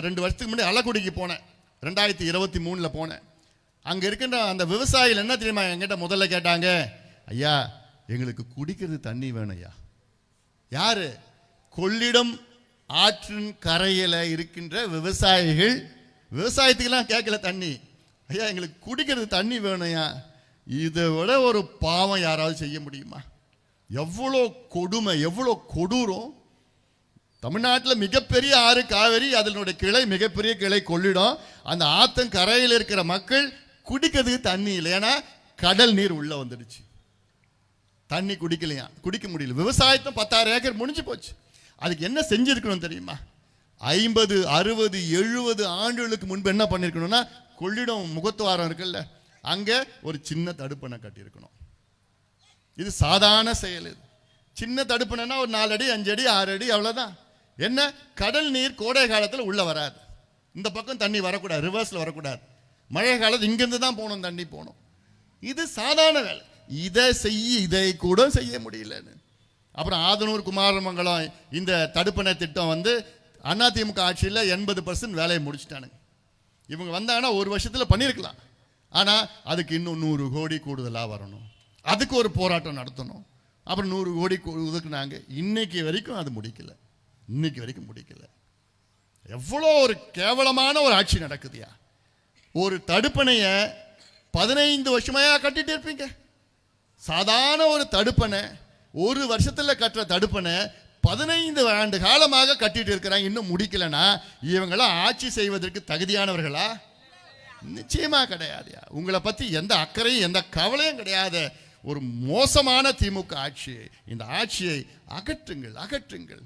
ரெண்டு வருஷத்துக்கு முன்னாடி அலக்குடிக்கு போனேன். ரெண்டாயிரத்தி இருபத்தி மூணில் போனேன். அங்கே இருக்கின்ற அந்த விவசாயிகள் என்ன தெரியுமா என்கிட்ட முதல்ல கேட்டாங்க ஐயா எங்களுக்கு குடிக்கிறது தண்ணி வேணும் ஐயா யார்? கொள்ளிடம் ஆற்றின் கரையில் இருக்கின்ற விவசாயிகள். விவசாயத்துக்கெல்லாம் கேட்கல தண்ணி. ஐயா எங்களுக்கு குடிக்கிறது தண்ணி வேணும்யா இதை விட ஒரு பாவம் யாராவது செய்ய முடியுமா? எவ்வளோ கொடுமை எவ்வளோ கொடூரம். தமிழ்நாட்டில் மிகப்பெரிய ஆறு காவேரி அதனுடைய கிளை மிகப்பெரிய கிளை கொள்ளிடம். அந்த ஆத்தம் கரையில் இருக்கிற மக்கள் குடிக்கிறதுக்கு தண்ணி இல்லை. ஏன்னா கடல் நீர் உள்ளே வந்துடுச்சு. தண்ணி குடிக்கலையா? குடிக்க முடியல. விவசாயத்தை பத்தாயிரம் ஏக்கர் முடிஞ்சு போச்சு. அதுக்கு என்ன செஞ்சுருக்கணும் தெரியுமா? ஐம்பது அறுபது எழுபது ஆண்டுகளுக்கு முன்பு என்ன பண்ணியிருக்கணும்னா கொள்ளிடம் முகத்துவாரம் இருக்குல்ல அங்கே ஒரு சின்ன தடுப்பணை கட்டியிருக்கணும். இது சாதாரண செயல் இது. சின்ன தடுப்பணைன்னா ஒரு நாலு அடி அஞ்சு அடி ஆறு அடி அவ்வளோதான் என்ன? கடல் நீர் கோடை காலத்தில் உள்ளே வராது. இந்த பக்கம் தண்ணி வரக்கூடாது ரிவர்ஸில் வரக்கூடாது. மழை காலத்து இங்கேருந்து தான் போகணும் தண்ணி போகணும். இது சாதாரண வேலை. இதை செய்ய இதை கூட செய்ய முடியலன்னு. அப்புறம் ஆதனூர் குமாரமங்கலம் இந்த தடுப்பணை திட்டம் வந்து அதிமுக ஆட்சியில் எண்பது பர்சன்ட் வேலையை முடிச்சிட்டானுங்க. இவங்க வந்தாங்கன்னா ஒரு வருஷத்தில் பண்ணியிருக்கலாம் ஆனால் அதுக்கு இன்னும் நூறு கோடி கூடுதலாக வரணும். அதுக்கு ஒரு போராட்டம் நடத்தணும். அப்புறம் நூறு கோடி ஒதுக்குனாங்க. இன்னைக்கு வரைக்கும் அது முடிக்கலை. இன்னைக்கு வரைக்கும் முடிக்கல. எவ்வளோ ஒரு கேவலமான ஒரு ஆட்சி நடக்குதுயா. ஒரு தடுப்பணையை பதினைந்து வருஷமாயா கட்டிட்டு இருப்பீங்க. சாதாரண ஒரு தடுப்பணை ஒரு வருஷத்தில் கட்டுற தடுப்பணை பதினைந்து ஆண்டு காலமாக கட்டிட்டு இருக்கிறாங்க. இன்னும் முடிக்கலனா இவங்களாம் ஆட்சி செய்வதற்கு தகுதியானவர்களா? நிச்சயமா கிடையாதுயா. உங்களை பற்றி எந்த அக்கறையும் எந்த கவலையும் கிடையாது ஒரு மோசமான திமுக ஆட்சி இந்த ஆட்சியை அகற்றுங்கள் அகற்றுங்கள்.